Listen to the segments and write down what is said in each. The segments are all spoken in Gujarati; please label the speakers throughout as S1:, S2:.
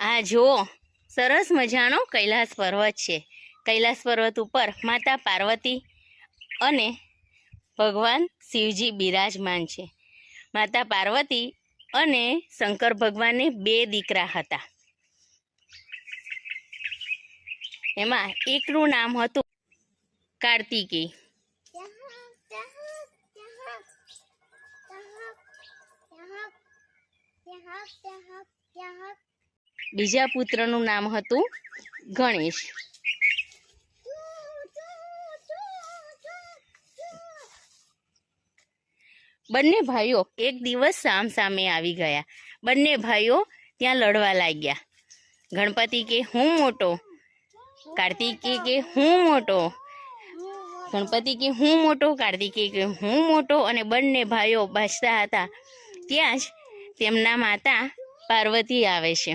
S1: આ જુઓ, સરસ મજાનો કૈલાસ પર્વત છે. કૈલાસ પર્વત ઉપર માતા પાર્વતી અને ભગવાન શિવજી બિરાજમાન છે. માતા પાર્વતી અને શંકર ભગવાનને બે દીકરા હતા. એમાં એકનું નામ હતું કાર્તિકેય બીજા પુત્રનું નામ હતું ગણેશ. બંને ભાઈઓ એક દિવસ સામ સામે આવી ગયા. બંને ભાઈઓ ત્યાં લડવા લાગ્યા. ગણપતિ કે, હું મોટો? કાર્તિકે કે, હું મોટો? ગણપતિ કે, હું મોટો? કાર્તિકે કે, હું મોટો? અને બંને ભાઈઓ ભાજતા હતા. ત્યાં જ તેમના માતા પાર્વતી આવે છે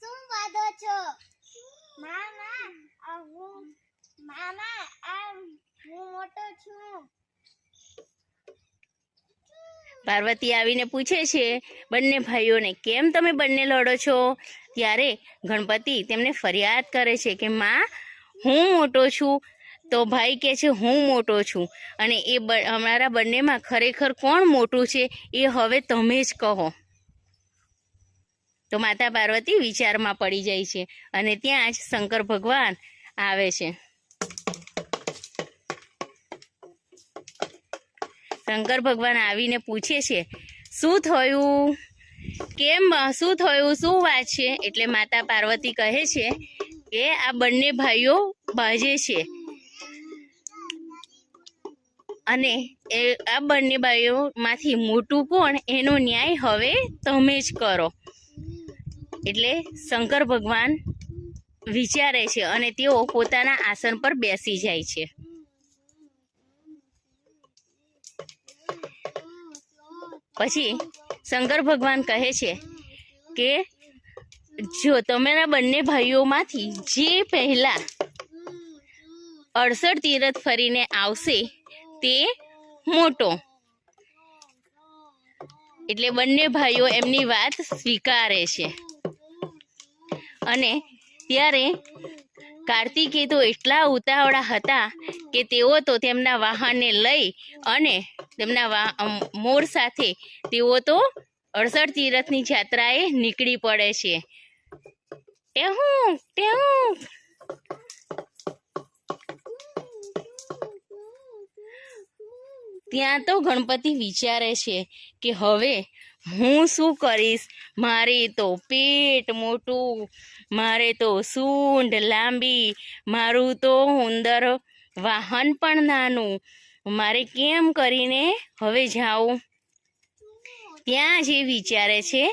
S2: શું વાદો છો? મામા હું, મામા, આ હું મોટો છું.
S1: પાર્વતી આવીને પૂછે છે, બંને ભાઈઓને કેમ તમે બંને લડો છો? ત્યારે ગણપતિ તેમને ફરિયાદ કરે છે કે, માં, હું મોટો છું. તો ભાઈ કહે છે, હું મોટો છું. અને એ અમારા બંનેમાં ખરેખર કોણ મોટું છે, એ હવે તમે જ કહો. તો માતા પાર્વતી વિચારમાં પડી જાય છે અને ત્યાં જ શંકર ભગવાન આવે છે. શંકર ભગવાન આવીને પૂછે છે, શું થયું? કેમ, શું થયું? શું વાત છે? એટલે માતા પાર્વતી કહે છે કે, આ બંને ભાઈઓ ભાજે છે. અને એ, આ બંને ભાઈઓમાંથી મોટું કોણ? એનો ન્યાય હવે તમે જ કરો. એટલે શંકર ભગવાન વિચારે છે અને તેઓ પોતાના આસન પર બેસી જાય છે. પછી શંકર ભગવાન કહે છે કે, જો તમારા બંને ભાઈઓમાંથી જે પહેલા અડસઠ તીરથ ફરીને આવશે તે મોટો. એટલે બંને ભાઈઓ એમની વાત સ્વીકારે છે. અને ત્યારે કાર્તિકે તો એટલા ઉતાવળા હતા કે તેઓ તો તેમના વાહનને લઈ અને તેમના મોર સાથે તેઓ તો અડસઠ તીરથની જાત્રાએ નીકળી પડે છે. ટેહું ટેહું. ત્યાં તો ગણપતિ વિચારે છે કે હવે હું શું કરીશ? મારે તો પેટ મોટું, મારે તો સૂંઢ લાંબી, મારું તો ઉંદર વાહન પણ નાનું. મારે કેમ કરીને હવે જાઉં? ત્યાં જે વિચારે છે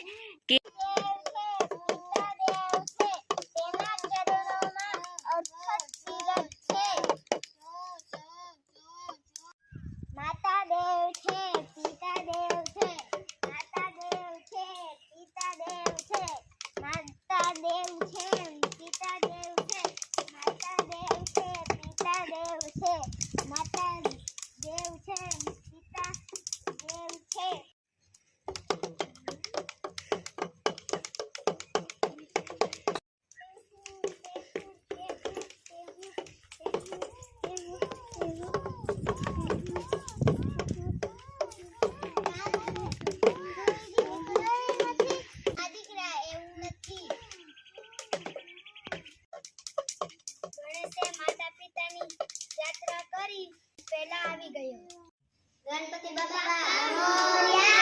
S2: પહેલા આવી ગયો ગણપતિ બાબા મોર્યા